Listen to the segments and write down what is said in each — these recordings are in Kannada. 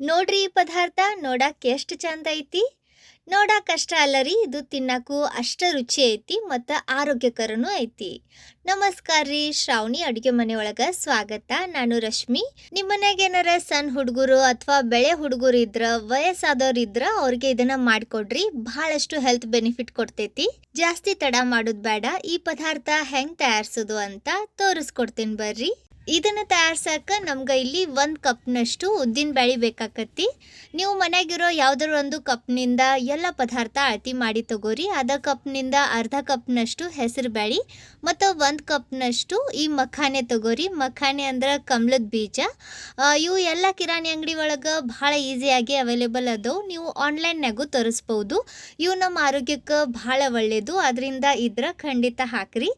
ನೋಡ್ರಿ ಈ ಪದಾರ್ಥ ನೋಡಕ್ಕೆ ಎಷ್ಟು ಚಂದ ಐತಿ? ನೋಡಕ್ಕೆ ಅಷ್ಟ ಅಲ್ಲರಿ ಇದು ತಿನ್ನಕ್ಕೂ ಅಷ್ಟ ರುಚಿ ಐತಿ ಮತ್ತು ಆರೋಗ್ಯಕರನೂ ಐತಿ. ನಮಸ್ಕಾರ ರೀ, ಶ್ರಾವಣಿ ಅಡುಗೆ ಮನೆ ಒಳಗ ಸ್ವಾಗತ. ನಾನು ರಶ್ಮಿ. ನಿಮ್ಮ ಮನ್ಯಾಗ ಏನಾರ ಸಣ್ಣ ಹುಡುಗರು ಅಥವಾ ಬೆಳೆ ಹುಡುಗರು ಇದ್ರೆ, ವಯಸ್ಸಾದವ್ರು ಇದ್ರೆ, ಅವ್ರಿಗೆ ಇದನ್ನ ಮಾಡ್ಕೊಡ್ರಿ. ಬಹಳಷ್ಟು ಹೆಲ್ತ್ ಬೆನಿಫಿಟ್ ಕೊಡ್ತೈತಿ. ಜಾಸ್ತಿ ತಡ ಮಾಡೋದು ಬೇಡ. ಈ ಪದಾರ್ಥ ಹೆಂಗೆ ತಯಾರಿಸೋದು ಅಂತ ತೋರಿಸ್ಕೊಡ್ತೀನಿ ಬರ್ರಿ. ಇದನ್ನ ತಯಾರ್ಸಕ್ಕೆ ನಮ್ಗೆ ಇಲ್ಲಿ ಒಂದು ಕಪ್ನಷ್ಟು ಉದ್ದಿನ ಬ್ಯಾಳಿ ಬೇಕಾಕತಿ ನೀವು ಮನೆಯಾಗಿರೋ ಯಾವ್ದಾರು ಒಂದು ಕಪ್ನಿಂದ ಎಲ್ಲ ಪದಾರ್ಥ ಅಳತಿ ಮಾಡಿ ತಗೋರಿ. ಅರ್ಧ ಕಪ್ನಿಂದ ಅರ್ಧ ಕಪ್ನಷ್ಟು ಹೆಸರು ಬ್ಯಾಳಿ, ಮತ್ತು ಒಂದು ಕಪ್ನಷ್ಟು ಈ ಮಖಾನೆ ತಗೋರಿ. ಮಖಾನೆ ಅಂದ್ರೆ ಕಮಲದ ಬೀಜ. ಇವು ಎಲ್ಲ ಕಿರಾಣಿ ಅಂಗಡಿ ಒಳಗೆ ಭಾಳ ಈಸಿಯಾಗಿ ಅವೈಲೇಬಲ್ ಅದಾವು. ನೀವು ಆನ್ಲೈನ್ನಾಗೂ ತರಿಸ್ಬೋದು. ಇವು ನಮ್ಮ ಆರೋಗ್ಯಕ್ಕೆ ಭಾಳ ಒಳ್ಳೆಯದು ಅದರಿಂದ ಇದ್ರ ಖಂಡಿತ ಹಾಕ್ರಿ.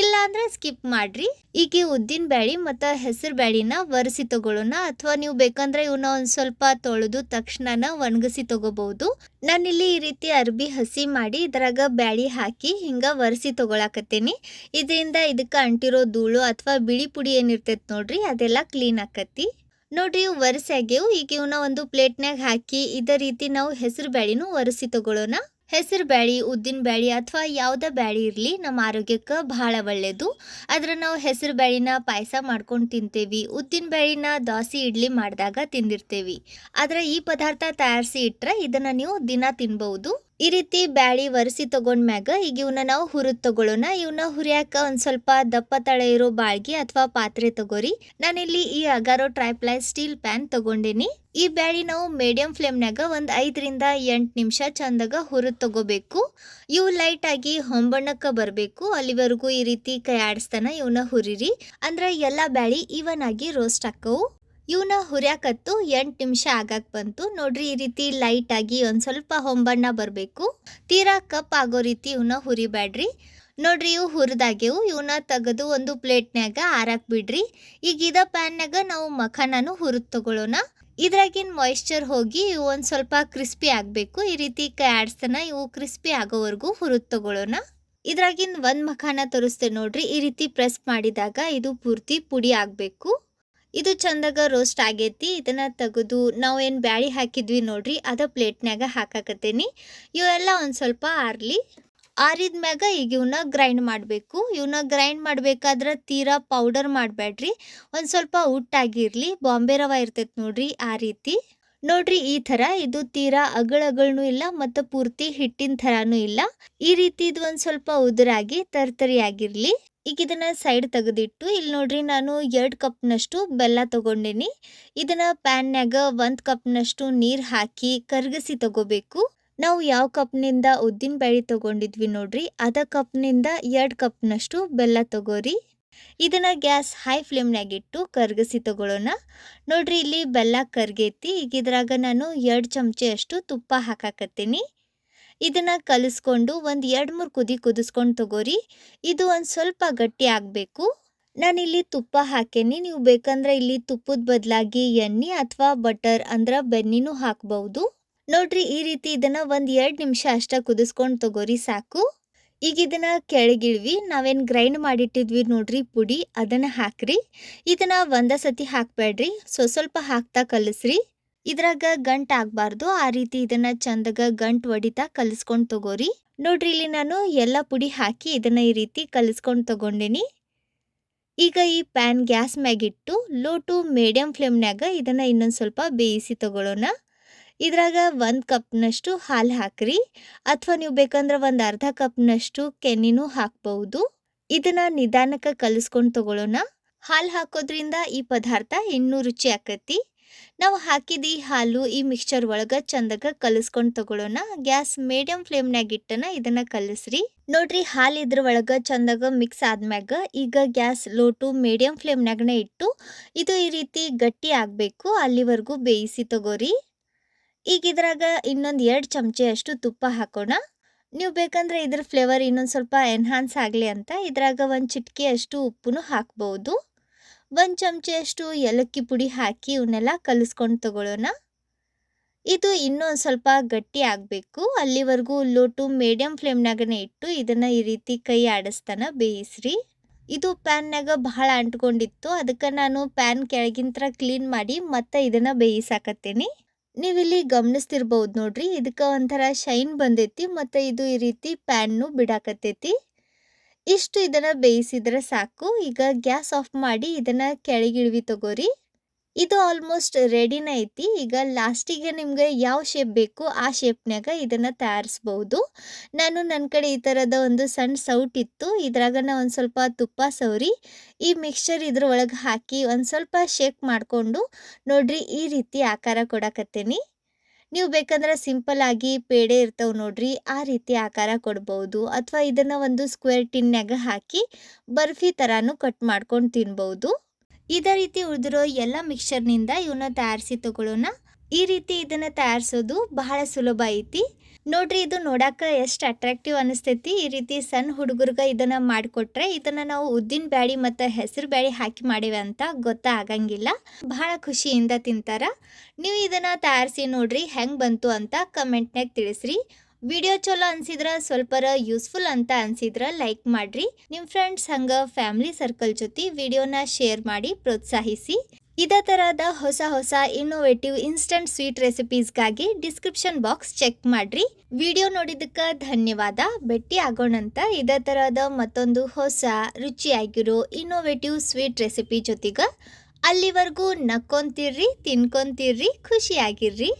ಇಲ್ಲಾಂದ್ರೆ ಸ್ಕಿಪ್ ಮಾಡಿರಿ. ಈಗ ಉದ್ದಿನ ಬ್ಯಾಳಿ ಮತ್ತು ಹೆಸರು ಬ್ಯಾಳಿನ ಒರೆಸಿ ತಗೊಳ್ಳೋಣ. ಅಥವಾ ನೀವು ಬೇಕಂದ್ರೆ ಇವನ್ನ ಒಂದು ಸ್ವಲ್ಪ ತೊಳೆದು ತಕ್ಷಣನ ಒಣಗಿಸಿ ತಗೋಬಹುದು. ನಾನಿಲ್ಲಿ ಈ ರೀತಿ ಅರ್ಬಿ ಹಸಿ ಮಾಡಿ ಇದ್ರಾಗ ಬ್ಯಾಳಿ ಹಾಕಿ ಹಿಂಗ ಒರೆಸಿ ತಗೊಳಕತ್ತೀನಿ. ಇದರಿಂದ ಇದಕ್ಕೆ ಅಂಟಿರೋ ಧೂಳು ಅಥವಾ ಬಿಳಿ ಪುಡಿ ಏನಿರ್ತೈತೆ ನೋಡ್ರಿ, ಅದೆಲ್ಲ ಕ್ಲೀನ್ ಆಕತ್ತಿ. ನೋಡ್ರಿ ಇವು ಒರೆಸಾಗ್ಯವು ಈಗ ಇವನ್ನ ಒಂದು ಪ್ಲೇಟ್ನಾಗ ಹಾಕಿ ಇದೇ ರೀತಿ ನಾವು ಹೆಸರು ಬ್ಯಾಳಿನೂ ಒರೆಸಿ ತಗೊಳ್ಳೋಣ. ಹೆಸರು ಬ್ಯಾಳಿ, ಉದ್ದಿನ ಬ್ಯಾಳಿ ಅಥವಾ ಯಾವುದೇ ಬ್ಯಾಳಿ ಇರಲಿ ನಮ್ಮ ಆರೋಗ್ಯಕ್ಕೆ ಬಹಳ ಒಳ್ಳೆಯದು ಆದರೆ ನಾವು ಹೆಸರು ಬ್ಯಾಳಿನ ಪಾಯಸ ಮಾಡ್ಕೊಂಡು ತಿಂತೀವಿ. ಉದ್ದಿನ ಬ್ಯಾಳಿನ ದೋಸೆ ಇಡ್ಲಿ ಮಾಡಿದಾಗ ತಿಂದಿರ್ತೀವಿ. ಆದರೆ ಈ ಪದಾರ್ಥ ತಯಾರಿಸಿ ಇಟ್ಟರೆ ಇದನ್ನು ನೀವು ದಿನ ತಿನ್ಬಹುದು ಈ ರೀತಿ ಬ್ಯಾಳಿ ಒರೆಸಿ ತಗೊಂಡ್ಮ್ಯಾಗ ಈಗ ಇವನ್ನ ನಾವು ಹುರಿದು ತಗೊಳ್ಳೋಣ. ಇವನ್ನ ಹುರಿಯಾಕ ಒಂದು ಸ್ವಲ್ಪ ದಪ್ಪ ತಳೆ ಇರೋ ಬಾಳ್ಗಿ ಅಥವಾ ಪಾತ್ರೆ ತಗೋರಿ. ನಾನಿಲ್ಲಿ ಈ ಅಗಾರೋ ಟ್ರೈಪ್ಲೈ ಸ್ಟೀಲ್ ಪ್ಯಾನ್ ತಗೊಂಡೇನಿ. ಈ ಬ್ಯಾಳಿ ನಾವು ಮೀಡಿಯಂ ಫ್ಲೇಮ್ನಾಗ ಒಂದು ಐದರಿಂದ ಎಂಟು ನಿಮಿಷ ಚಂದಾಗ ಹುರಿದು ತಗೋಬೇಕು. ಇವು ಲೈಟ್ ಆಗಿ ಹೊಂಬಣ್ಣಕ್ಕ ಬರಬೇಕು. ಅಲ್ಲಿವರೆಗೂ ಈ ರೀತಿ ಕೈ ಆಡಿಸ್ತಾನ ಇವನ್ನ ಹುರಿರಿ. ಅಂದ್ರೆ ಎಲ್ಲಾ ಬ್ಯಾಳಿ ಈವನ್ ಆಗಿ ರೋಸ್ಟ್ ಆಕ್ಕವು ಇವನ್ನ ಹುರಿಯಾಕತ್ತು ಎಂಟು ನಿಮಿಷ ಆಗಕ್ಕೆ ಬಂತು. ನೋಡ್ರಿ ಈ ರೀತಿ ಲೈಟ್ ಆಗಿ ಒಂದ್ ಸ್ವಲ್ಪ ಹೊಂಬಣ್ಣ ಬರಬೇಕು. ತೀರಾ ಕಪ್ ಆಗೋ ರೀತಿ ಇವನ್ನ ಹುರಿಬೇಡ್ರಿ ನೋಡ್ರಿ ಇವು ಹುರಿದಾಗೆವು ಇವನ್ನ ತೆಗೆದು ಒಂದು ಪ್ಲೇಟ್ನ್ಯಾಗ ಆರಾಕ್ ಬಿಡ್ರಿ. ಈಗ ಇದ ಪ್ಯಾನ್ನಾಗ ನಾವು ಮಖಾನನು ಹುರಿದು ತಗೊಳ್ಳೋಣ ಇದ್ರಾಗಿನ ಮಾಯಿಶ್ಚರ್ ಹೋಗಿ ಇವು ಒಂದು ಸ್ವಲ್ಪ ಕ್ರಿಸ್ಪಿ ಆಗಬೇಕು. ಈ ರೀತಿ ಕ ಆಡಿಸ್ತಾನ ಇವು ಕ್ರಿಸ್ಪಿ ಆಗೋವರೆಗೂ ಹುರಿದ್ ತಗೊಳ್ಳೋಣ ಇದ್ರಾಗಿನ ಒಂದು ಮಖಾನ ತೋರಿಸ್ತೇವೆ ನೋಡ್ರಿ. ಈ ರೀತಿ ಪ್ರೆಸ್ ಮಾಡಿದಾಗ ಇದು ಪೂರ್ತಿ ಪುಡಿ ಆಗಬೇಕು. ಇದು ಚಂದಾಗ ರೋಸ್ಟ್ ಆಗೈತಿ. ಇದನ್ನ ತೆಗೆದು ನಾವು ಏನು ಬ್ಯಾಳಿ ಹಾಕಿದ್ವಿ ನೋಡ್ರಿ, ಅದ ಪ್ಲೇಟ್ನ್ಯಾಗ ಹಾಕಾಕತ್ತೇನಿ. ಇವೆಲ್ಲ ಒಂದು ಸ್ವಲ್ಪ ಆರ್ಲಿ. ಆರಿದ ಮ್ಯಾಗ ಈಗ ಇವನ್ನ ಗ್ರೈಂಡ್ ಮಾಡಬೇಕು. ಇವನ್ನ ಗ್ರೈಂಡ್ ಮಾಡಬೇಕಾದ್ರೆ ತೀರಾ ಪೌಡರ್ ಮಾಡಬೇಡ್ರಿ ಒಂದು ಸ್ವಲ್ಪ ಉಟ್ಟಾಗಿರಲಿ ಬಾಂಬೆ ರವ ಇರ್ತೈತೆ ನೋಡ್ರಿ ಆ ರೀತಿ. ನೋಡ್ರಿ, ಈ ಥರ ಇದು ತೀರಾ ಅಗಳ ಅಗಳನೂ ಇಲ್ಲ ಮತ್ತು ಪೂರ್ತಿ ಹಿಟ್ಟಿನ ಥರನೂ ಇಲ್ಲ. ಈ ರೀತಿ ಇದು ಒಂದು ಸ್ವಲ್ಪ ಉದುರಾಗಿ ತರ್ತರಿ ಆಗಿರ್ಲಿ ಈಗ ಇದನ್ನ ಸೈಡ್ ತೆಗೆದಿಟ್ಟು, ಇಲ್ಲಿ ನೋಡ್ರಿ ನಾನು ಎರಡು ಕಪ್ನಷ್ಟು ಬೆಲ್ಲ ತೊಗೊಂಡೇನಿ. ಇದನ್ನ ಪ್ಯಾನ್ಯಾಗ ಒಂದು ಕಪ್ನಷ್ಟು ನೀರು ಹಾಕಿ ಕರಗಿಸಿ ತಗೋಬೇಕು. ನಾವು ಯಾವ ಕಪ್ನಿಂದ ಉದ್ದಿನ ಬೇಳೆ ತಗೊಂಡಿದ್ವಿ ನೋಡ್ರಿ, ಅದ ಕಪ್ನಿಂದ ಎರಡು ಕಪ್ನಷ್ಟು ಬೆಲ್ಲ ತಗೋರಿ. ಇದನ್ನ ಗ್ಯಾಸ್ ಹೈ ಫ್ಲೇಮ್ನಾಗಿಟ್ಟು ಕರಗಿಸಿ ತಗೊಳ್ಳೋಣ ನೋಡ್ರಿ ಇಲ್ಲಿ ಬೆಲ್ಲ ಕರ್ಗೈತಿ ಈಗ ಇದ್ರಾಗ ನಾನು ಎರಡು ಚಮಚೆಯಷ್ಟು ತುಪ್ಪ ಹಾಕಾಕತ್ತೀನಿ. ಇದನ್ನು ಕಲಿಸ್ಕೊಂಡು ಒಂದು ಎರಡು ಮೂರು ಕುದಿ ಕುದಿಸ್ಕೊಂಡು ತಗೋರಿ. ಇದು ಒಂದು ಸ್ವಲ್ಪ ಗಟ್ಟಿ ಆಗಬೇಕು. ನಾನಿಲ್ಲಿ ತುಪ್ಪ ಹಾಕೇನಿ. ನೀವು ಬೇಕಂದ್ರೆ ಇಲ್ಲಿ ತುಪ್ಪದ ಬದಲಾಗಿ ಎಣ್ಣೆ ಅಥವಾ ಬಟರ್ ಅಂದ್ರೆ ಬೆನ್ನಿನೂ ಹಾಕ್ಬೌದು. ನೋಡ್ರಿ ಈ ರೀತಿ ಇದನ್ನ ಒಂದು ಎರಡು ನಿಮಿಷ ಅಷ್ಟೇ ಕುದಿಸ್ಕೊಂಡು ತಗೋರಿ ಸಾಕು. ಈಗ ಇದನ್ನು ಕೆಳಗಿಳ್ವಿ, ನಾವೇನು ಗ್ರೈಂಡ್ ಮಾಡಿಟ್ಟಿದ್ವಿ ನೋಡ್ರಿ ಪುಡಿ, ಅದನ್ನ ಹಾಕ್ರಿ. ಇದನ್ನ ಒಂದೇ ಸತಿ ಹಾಕ್ಬೇಡ್ರಿ ಸೊ ಸ್ವಲ್ಪ ಹಾಕ್ತಾ ಕಲಿಸ್ರಿ. ಇದ್ರಾಗ ಗಂಟು ಆಗಬಾರ್ದು, ಆ ರೀತಿ ಇದನ್ನ ಚಂದಗ ಗಂಟ್ ಹೊಡಿತಾ ಕಲಿಸ್ಕೊಂಡ್ ತಗೋರಿ. ನೋಡ್ರಿ ಇಲ್ಲಿ ನಾನು ಎಲ್ಲ ಪುಡಿ ಹಾಕಿ ಇದನ್ನ ಈ ರೀತಿ ಕಲಿಸ್ಕೊಂಡು ತಗೊಂಡೇನಿ. ಈಗ ಈ ಪ್ಯಾನ್ ಗ್ಯಾಸ್ ಮ್ಯಾಗಿಟ್ಟು ಲೋ ಟು ಮೀಡಿಯಂ ಫ್ಲೇಮ್ನ್ಯಾಗ ಇದನ್ನ ಇನ್ನೊಂದು ಸ್ವಲ್ಪ ಬೇಯಿಸಿ ತಗೊಳ್ಳೋಣ ಇದ್ರಾಗ ಒಂದು ಕಪ್ನಷ್ಟು ಹಾಲು ಹಾಕ್ರಿ. ಅಥವಾ ನೀವು ಬೇಕಂದ್ರೆ ಒಂದು ಅರ್ಧ ಕಪ್ನಷ್ಟು ಕೆನೆನೂ ಹಾಕ್ಬಹುದು ಇದನ್ನ ನಿಧಾನಕ್ಕೆ ಕಲಿಸ್ಕೊಂಡು ತಗೊಳ್ಳೋಣ ಹಾಲು ಹಾಕೋದ್ರಿಂದ ಈ ಪದಾರ್ಥ ಇನ್ನೂ ರುಚಿ ಆಕತಿ. ನಾವು ಹಾಕಿದ ಈ ಹಾಲು ಈ ಮಿಕ್ಸ್ಚರ್ ಒಳಗೆ ಚಂದಗ ಕಲಿಸ್ಕೊಂಡು ತಗೊಳ್ಳೋಣ ಗ್ಯಾಸ್ ಮೀಡಿಯಂ ಫ್ಲೇಮ್ನಾಗ ಇಟ್ಟನ ಇದನ್ನ ಕಲಿಸ್ರಿ. ನೋಡ್ರಿ ಹಾಲು ಇದ್ರ ಒಳಗೆ ಚಂದಾಗ ಮಿಕ್ಸ್ ಆದ್ಮ್ಯಾಗ ಈಗ ಗ್ಯಾಸ್ ಲೋ ಟು ಮೀಡಿಯಂ ಫ್ಲೇಮ್ನಾಗನೇ ಇಟ್ಟು ಇದು ಈ ರೀತಿ ಗಟ್ಟಿ ಆಗಬೇಕು. ಅಲ್ಲಿವರೆಗೂ ಬೇಯಿಸಿ ತಗೋರಿ. ಈಗ ಇದ್ರಾಗ ಇನ್ನೊಂದು ಎರಡು ಚಮಚೆ ಅಷ್ಟು ತುಪ್ಪ ಹಾಕೋಣ. ನೀವು ಬೇಕಂದ್ರೆ ಇದ್ರ ಫ್ಲೇವರ್ ಇನ್ನೊಂದು ಸ್ವಲ್ಪ ಎನ್ಹಾನ್ಸ್ ಆಗಲಿ ಅಂತ ಇದ್ರಾಗ ಒಂದು ಚಿಟಿಕೆ ಅಷ್ಟು ಉಪ್ಪು ಹಾಕ್ಬೋದು. ಒಂದು ಚಮಚೆ ಅಷ್ಟು ಏಲಕ್ಕಿ ಪುಡಿ ಹಾಕಿ ಇವನ್ನೆಲ್ಲ ಕಲಿಸ್ಕೊಂಡು ತಗೊಳ್ಳೋಣ ಇದು ಇನ್ನೂ ಒಂದು ಸ್ವಲ್ಪ ಗಟ್ಟಿ ಆಗಬೇಕು. ಅಲ್ಲಿವರೆಗೂ ಲೋಟು ಮೀಡಿಯಂ ಫ್ಲೇಮ್ನಾಗನೇ ಇಟ್ಟು ಇದನ್ನು ಈ ರೀತಿ ಕೈ ಆಡಿಸ್ತಾನ ಬೇಯಿಸ್ರಿ. ಇದು ಪ್ಯಾನ್ನಾಗ ಬಹಳ ಅಂಟ್ಕೊಂಡಿತ್ತು. ಅದಕ್ಕೆ ನಾನು ಪ್ಯಾನ್ ಕೆಳಗಿಂತ ಕ್ಲೀನ್ ಮಾಡಿ ಮತ್ತೆ ಇದನ್ನು ಬೇಯಿಸಾಕತ್ತೇನಿ. ನೀವಿಲ್ಲಿ ಗಮನಿಸ್ತಿರ್ಬೋದು ನೋಡ್ರಿ. ಇದಕ್ಕೆ ಒಂಥರ ಶೈನ್ ಬಂದೈತಿ ಮತ್ತು ಇದು ಈ ರೀತಿ ಪ್ಯಾನ್ನು ಬಿಡಾಕತ್ತೈತಿ. ಇಷ್ಟು ಇದನ್ನು ಬೇಯಿಸಿದ್ರೆ ಸಾಕು. ಈಗ ಗ್ಯಾಸ್ ಆಫ್ ಮಾಡಿ ಇದನ್ನು ಕೆಳಗಿಳಿವಿ ತಗೋರಿ. ಇದು ಆಲ್ಮೋಸ್ಟ್ ರೆಡಿನ ಐತಿ. ಈಗ ಲಾಸ್ಟಿಗೆ ನಿಮಗೆ ಯಾವ ಶೇಪ್ ಬೇಕು ಆ ಶೇಪ್ನಾಗ ಇದನ್ನ ತಯಾರಿಸ್ಬೋದು. ನಾನು ನನ್ನ ಕಡೆ ಈ ಥರದ ಒಂದು ಸಣ್ಣ ಸೌಟ್ ಇತ್ತು. ಇದ್ರಾಗ ನಾ ಒಂದು ಸ್ವಲ್ಪ ತುಪ್ಪ ಸವರಿ, ಈ ಮಿಕ್ಸ್ಚರ್ ಇದ್ರ ಒಳಗೆ ಹಾಕಿ ಒಂದು ಸ್ವಲ್ಪ ಶೇಕ್ ಮಾಡಿಕೊಂಡು ನೋಡ್ರಿ ಈ ರೀತಿ ಆಕಾರ ಕೊಡಕತ್ತೇನಿ. ನೀವು ಬೇಕಂದ್ರೆ ಸಿಂಪಲ್ ಆಗಿ ಪೇಡೆ ಇರ್ತಾವೆ ನೋಡ್ರಿ, ಆ ರೀತಿ ಆಕಾರ ಕೊಡ್ಬೋದು. ಅಥವಾ ಇದನ್ನ ಒಂದು ಸ್ಕ್ವೇರ್ ಟಿನ್ಯಾಗ ಹಾಕಿ ಬರ್ಫಿ ಥರಾನು ಕಟ್ ಮಾಡ್ಕೊಂಡು ತಿನ್ಬೋದು. ಇದೇ ರೀತಿ ಉಳಿದಿರೋ ಎಲ್ಲ ಮಿಕ್ಸ್ಚರ್ನಿಂದ ಇವನ್ನ ತಯಾರಿಸಿ ತಗೊಳ್ಳೋಣ ಈ ರೀತಿ ಇದನ್ನ ತಯಾರಿಸೋದು ಬಹಳ ಸುಲಭ ಐತಿ. ನೋಡ್ರಿ, ಇದು ನೋಡಾಕ ಎಷ್ಟು ಅಟ್ರಾಕ್ಟಿವ್ ಅನಿಸ್ತೈತಿ. ಈ ರೀತಿ ಸಣ್ಣ ಹುಡುಗರ್ಗ ಇದನ್ನ ಮಾಡಿಕೊಟ್ರೆ ಇದನ್ನ ನಾವು ಉದ್ದಿನ ಬ್ಯಾಳಿ ಮತ್ತು ಹೆಸರು ಬ್ಯಾಳಿ ಹಾಕಿ ಮಾಡಿವೆ ಅಂತ ಗೊತ್ತಾಗಂಗಿಲ್ಲ ಬಹಳ ಖುಷಿಯಿಂದ ತಿಂತಾರ. ನೀವು ಇದನ್ನ ತಯಾರಿಸಿ ನೋಡ್ರಿ ಹೆಂಗೆ ಬಂತು ಅಂತ ಕಮೆಂಟ್ನಾಗ ತಿಳಿಸ್ರಿ. ವಿಡಿಯೋ ಚಲೋ ಅನ್ಸಿದ್ರ ಸ್ವಲ್ಪರ ಯೂಸ್ಫುಲ್ ಅಂತ ಅನ್ಸಿದ್ರ ಲೈಕ್ ಮಾಡ್ರಿ. ನಿಮ್ಮ ಫ್ರೆಂಡ್ಸ್ ಹಂಗ ಫ್ಯಾಮಿಲಿ ಸರ್ಕಲ್ ಜೊತೆ ವಿಡಿಯೋನ ಶೇರ್ ಮಾಡಿ ಪ್ರೋತ್ಸಾಹಿಸಿ. ಇದೇ ತರಹದ ಹೊಸ ಹೊಸ ಇನ್ನೋವೇಟಿವ್ ಇನ್ಸ್ಟಂಟ್ ಸ್ವೀಟ್ ರೆಸಿಪೀಸ್ಗಾಗಿ ಡಿಸ್ಕ್ರಿಪ್ಷನ್ ಬಾಕ್ಸ್ ಚೆಕ್ ಮಾಡ್ರಿ. ವಿಡಿಯೋ ನೋಡಿದ್ದಕ್ಕೆ ಧನ್ಯವಾದ. ಭೇಟಿ ಆಗೋಣಂತ ಇದೇ ತರಹದ ಮತ್ತೊಂದು ಹೊಸ ರುಚಿಯಾಗಿರೋ ಇನ್ನೋವೇಟಿವ್ ಸ್ವೀಟ್ ರೆಸಿಪಿ ಜೊತೆಗೆ ಅಲ್ಲಿವರೆಗೂ ನಕ್ಕೊಂತಿರ್ರಿ, ತಿನ್ಕೊಂತಿರ್ರಿ, ಖುಷಿಯಾಗಿರ್ರಿ.